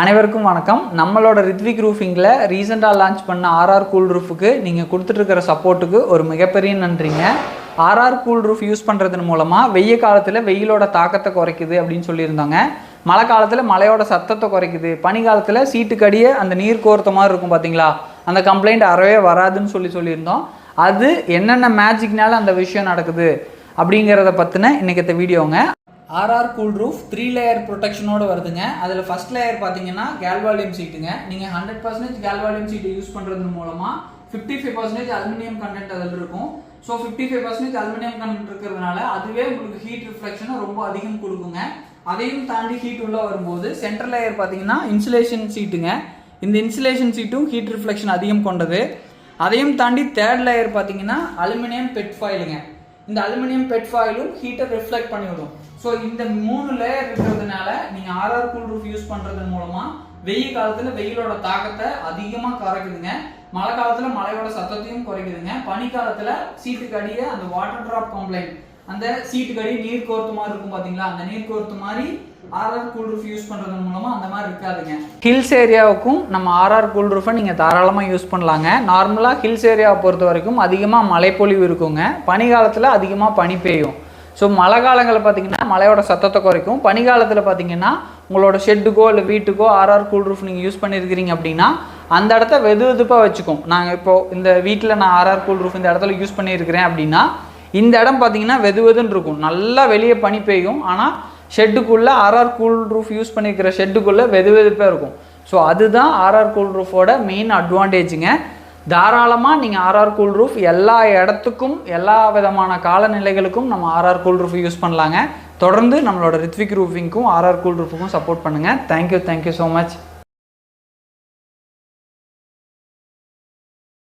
அனைவருக்கும் வணக்கம். நம்மளோட ரித்விக் ரூஃபிங்கில் ரீசெண்டாக லான்ச் பண்ண ஆர்ஆர் கூல் ரூஃபுக்கு நீங்கள் கொடுத்துட்ருக்கிற சப்போர்ட்டுக்கு ஒரு மிகப்பெரிய நன்றிங்க. ஆர்ஆர் கூல் ரூஃப் யூஸ் பண்ணுறதன் மூலமாக வெய்ய காலத்தில் வெயிலோட தாக்கத்தை குறைக்குது அப்படின்னு சொல்லியிருந்தாங்க. மழை காலத்தில் மழையோட சத்தத்தை குறைக்குது. பனி காலத்தில் சீட்டுக்கடியே அந்த நீர் கோர்த்த மாதிரி இருக்கும் பார்த்தீங்களா அந்த கம்ப்ளைண்ட் அறவே வராதுன்னு சொல்லி சொல்லியிருந்தோம். அது என்னென்ன மேஜிக்னால அந்த விஷயம் நடக்குது அப்படிங்கிறத பற்றின இன்றைக்கி வீடியோங்க. R R cool roof three layer ப்ரொடெக்ஷனோட வருதுங்க. அதில் ஃபர்ஸ்ட் லேயர் பார்த்தீங்கன்னா கேல்வாலியம் சீட்டுங்க நீங்கள் hundred percentage galvalume sheet use பண்ணுறது மூலமாக fifty five percentage aluminium content அதில் இருக்கும். So fifty five percentage aluminium content இருக்கிறதுனால அதுவே உங்களுக்கு ஹீட் ரிஃப்ளெக்ஷனை ரொம்ப அதிகம் கொடுக்குங்க. அதையும் தாண்டி ஹீட் உள்ள வரும்போது சென்ட்ரல் லேயர் பார்த்தீங்கன்னா இன்சுலேஷன் சீட்டுங்க இந்த இன்சுலேஷன் சீட்டும் ஹீட் ரிஃப்ளெக்ஷன் அதிகம் கொண்டது. அதையும் தாண்டி தேர்ட் லேயர் பார்த்தீங்கன்னா அலுமினியம் பெட் ஃபாயிலுங்க இந்த அலுமினியம் பெட் ஃபாயிலும் ஹீட்டை ரிஃப்ளெக்ட் பண்ணிவிடும். ஸோ இந்த மூணு லேயர் இருக்கிறதுனால நீங்கள் ஆர்ஆர் கூல் ரூஃப் யூஸ் பண்ணுறதன் மூலமாக வெயில் காலத்தில் வெயிலோட தாக்கத்தை அதிகமாக குறைக்குதுங்க. மழை காலத்தில் மழையோட சத்தத்தையும் குறைக்குதுங்க. பனிக்காலத்தில் சீட்டுக்கு அடியே அந்த வாட்டர் ட்ராப் கம்ப்ளைண்ட் அந்த சீட்டுக்கு அடி நீர் கோர்த்து மாதிரி இருக்கும் பார்த்தீங்களா அந்த நீர் கோர்த்து மாதிரி ஆர்ஆர் கூல் ரூஃப் யூஸ் பண்ணுறது மூலமாக அந்த மாதிரி இருக்காதுங்க. ஹில்ஸ் ஏரியாவுக்கும் நம்ம ஆர்ஆர் கூல் ரூஃபை நீங்கள் தாராளமாக யூஸ் பண்ணலாங்க. நார்மலாக ஹில்ஸ் ஏரியாவை பொறுத்த வரைக்கும் அதிகமாக மழைப்பொழிவு இருக்குங்க. பனி காலத்தில் அதிகமாக பனி பெய்யும். ஸோ மழை காலங்களில் பார்த்தீங்கன்னா மழையோட சத்தத்தை குறைக்கும். பனிக்காலத்தில் பார்த்தீங்கன்னா உங்களோட ஷெட்டுக்கோ இல்லை வீட்டுக்கோ ஆர்ஆர் கூல் ரூஃப் நீங்கள் யூஸ் பண்ணியிருக்கிறீங்க அப்படின்னா அந்த இடத்த வெது வெதுப்பாக வச்சுக்கும். நாங்கள் இப்போது இந்த வீட்டில் நான் ஆர்ஆர் கூல் ரூஃப் இந்த இடத்துல யூஸ் பண்ணியிருக்கிறேன் அப்படின்னா இந்த இடம் பார்த்தீங்கன்னா வெது வெதுன்னு இருக்கும். நல்லா வெளியே பனி பெய்யும். ஆனால் ஷெட்டுக்குள்ளே R R cool roof use பண்ணியிருக்கிற ஷெட்டுக்குள்ளே வெது வெதுப்பாக இருக்கும். ஸோ அதுதான் ஆர்ஆர் கூல் ரூஃபோட மெயின் அட்வான்டேஜுங்க தாராளமாக நீங்கள் ஆர்ஆர் கூல் ரூஃப் எல்லா இடத்துக்கும் எல்லா விதமான காலநிலைகளுக்கும் நம்ம ஆர்ஆர் கூல் ரூஃப் யூஸ் பண்ணலாங்க. தொடர்ந்து நம்மளோட ரித்விக் ரூஃபிங்க்கும் ஆர்ஆர் கூல் ரூஃபுக்கும் சப்போர்ட் பண்ணுங்கள் thank you thank you so much